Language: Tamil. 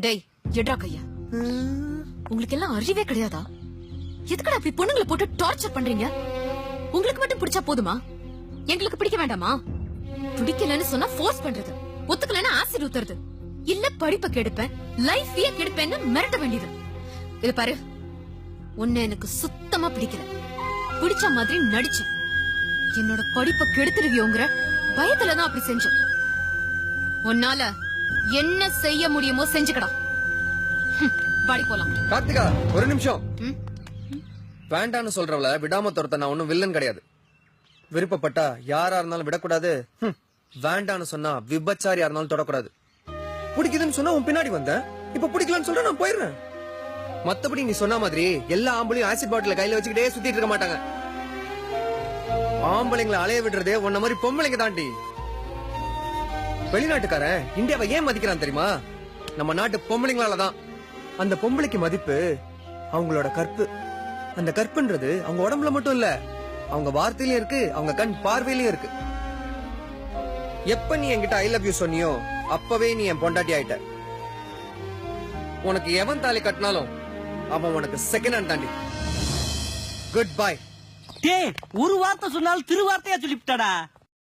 டேய் எட்ரா கையா. உங்களுக்கு எல்லாம் அறிவே கிடையாதா? எதுக்கடா அப்படி பொண்ணுங்களை போட்டு டார்ச்சர் பண்றீங்க? உங்களுக்கு மட்டும் பிடிச்சா போதுமா? எங்களுக்கு பிடிக்க வேண்டாமா? பிடிக்கலன்னு சொன்னா ஃபோர்ஸ் பண்றது. ஒத்துக்கலன்னு ஆசிட் ஊத்துறது. இல்ல படிப்பை கெடுப்பேன் லைஃபையே கெடுப்பேன்னு மிரட்ட வேண்டியது. இது பாரு. உன்னை எனக்கு சுத்தமா பிடிக்கல. பிடிச்ச மாதிரி நடிச்சேன். என்னோட படிப்பை கெடுத்துருவியோங்கிற பயத்துல தான் அப்படி செஞ்சேன். உன்னால என்ன செய்ய முடியுமோ செஞ்சுக்கடா. வாடி போலாம். கார்த்திகா ஒரு நிமிஷம்? வேண்டான்னு சொல்றவள விடாம துரத்த நான் ஒன்னும் வில்லன் கிடையாது. விருப்பப்பட்டா யாரா இருந்தாலும் விடக்கூடாது. வேண்டான்னு சொன்னா விபச்சாரியா இருந்தாலும் தொடக்கூடாது. பிடிக்குதுன்னு சொன்னா உன் பின்னாடி வந்தேன். இப்ப பிடிக்கலன்னு சொல்ற நான் போயிடுறேன். மத்தபடி நீ சொன்ன மாதிரி எல்லா ஆம்பளையும் ஆசிட் பாட்டில கையில வச்சுக்கிட்டே சுத்திட்டு இருக்க மாட்டாங்க. ஆம்பளைங்களை அலைய விடுறதே உன்ன மாதிரி பொம்பளைங்க தாண்டி. வெளிநாட்டுக்காரன் இந்தியாவை ஏன் மதிக்கிறான் தெரியுமா? நம்ம நாட்டு பொம்பளைங்களால தான் அந்த பொம்பளைக்கு மதிப்பு அவங்களோட கற்பு. அந்த கற்புன்றது அவங்க உடம்புல மட்டும் இல்ல அவங்க வார்த்தையிலயும் இருக்கு அவங்க கண் பார்வையிலயும் இருக்கு. எப்ப நீ என்கிட்ட ஐ லவ் யூ சொன்னியோ அப்பவே நீ என் பொண்டாட்டி ஆயிட்ட. உனக்கு எவன் தாலி கட்டினாலும் அவன் உனக்கு செகண்ட் ஹேண்ட் தாண்டி. குட் பை டே ஒரு வார்த்தை சொன்னால் திருவார்த்தையா சொல்லிவிட்டாடா?